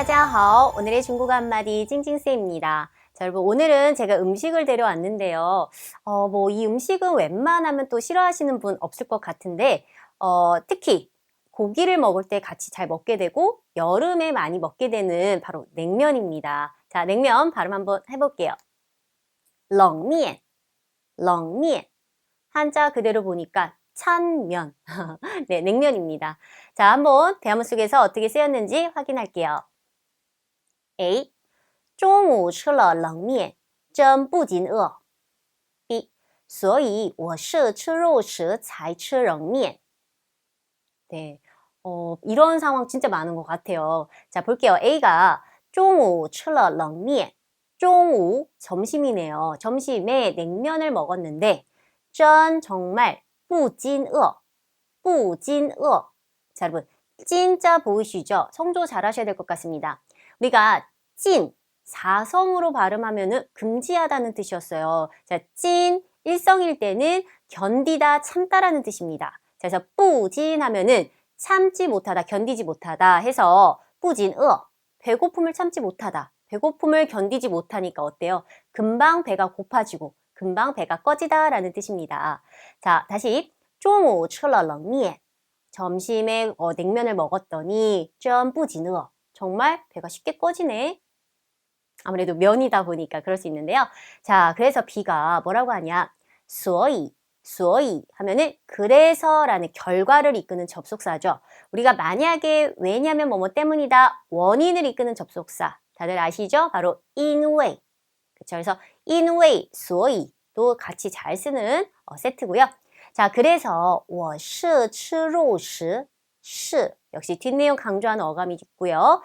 다자하오. 오늘의 중국어 한마디 찡찡쌤입니다. 자, 여러분, 오늘은 제가 음식을 데려왔는데요. 어, 뭐, 이 음식은 웬만하면 또 싫어하시는 분 없을 것 같은데, 어, 특히 고기를 먹을 때 같이 잘 먹게 되고, 여름에 많이 먹게 되는 바로 냉면입니다. 자, 냉면 발음 한번 해볼게요. 冷面, 冷面. 한자 그대로 보니까 찬면. 네, 냉면입니다. 자, 한번 대화문 속에서 어떻게 쓰였는지 확인할게요. A. 中午吃了冷面，真不禁饿。B. 所以我是吃肉时才吃冷面。 네, 어, 이런 상황 진짜 많은 것 같아요. 자, 볼게요. A가 中午吃了冷面. 中午, 점심이네요. 점심에 냉면을 먹었는데, 真 정말, 不禁饿. 不禁饿. 자, 여러분, 진짜 보이시죠? 성조 잘 하셔야 될 것 같습니다. 우리가 찐, 사성으로 발음하면은 금지하다는 뜻이었어요. 자, 찐, 일성일 때는 견디다, 참다라는 뜻입니다. 자, 그래서 뿌진 하면은 참지 못하다, 견디지 못하다 해서 뿌진, 으, 배고픔을 참지 못하다. 배고픔을 견디지 못하니까 어때요? 금방 배가 고파지고, 금방 배가 꺼지다라는 뜻입니다. 자, 다시, 中午吃了冷面. 점심에 어, 냉면을 먹었더니 좀 뿌지느 정말 배가 쉽게 꺼지네. 아무래도 면이다 보니까 그럴 수 있는데요. 자, 그래서 B가 뭐라고 하냐? 所以, 所以 하면은 그래서라는 결과를 이끄는 접속사죠. 우리가 만약에 왜냐면 뭐뭐 때문이다 원인을 이끄는 접속사 다들 아시죠? 바로 in way. 그렇죠. 그래서 in way, 所以도 같이 잘 쓰는 어, 세트고요. 자, 그래서 我是吃肉时是 역시 뒷내용 강조하는 어감이 있고요.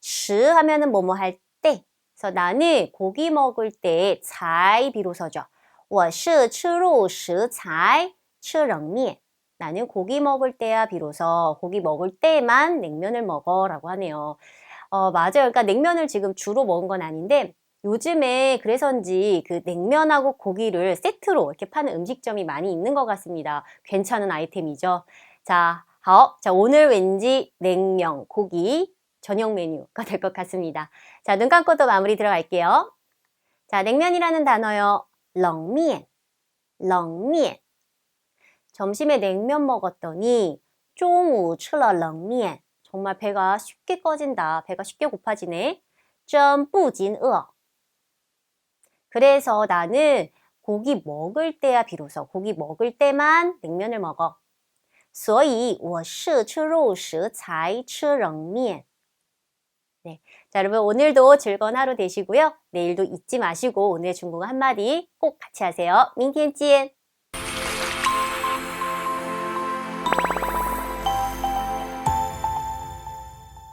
吃 하면은 뭐뭐 할 때. 그래서 나는 고기 먹을 때才 비로소죠. 我是吃肉时才吃冷面. 나는 고기 먹을 때야 비로소 고기 먹을 때만 냉면을 먹어라고 하네요. 어, 맞아요. 그러니까 냉면을 지금 주로 먹은 건 아닌데 요즘에 그래서인지 그 냉면하고 고기를 세트로 이렇게 파는 음식점이 많이 있는 것 같습니다. 괜찮은 아이템이죠. 자, 好. 자, 오늘 왠지 냉면, 고기 전용 메뉴가 될 것 같습니다. 자, 눈 감고도 마무리 들어갈게요. 자, 냉면이라는 단어요. 冷面, 冷面. 점심에 냉면 먹었더니 中午吃了冷面. 정말 배가 쉽게 꺼진다. 배가 쉽게 고파지네. 真不禁饿. 그래서 나는 고기 먹을 때야 비로소 고기 먹을 때만 냉면을 먹어. 所以我是吃肉时才吃冷面. 자, 여러분 오늘도 즐거운 하루 되시고요. 내일도 잊지 마시고 오늘의 중국어 한마디 꼭 같이 하세요. 민티엔찌엔!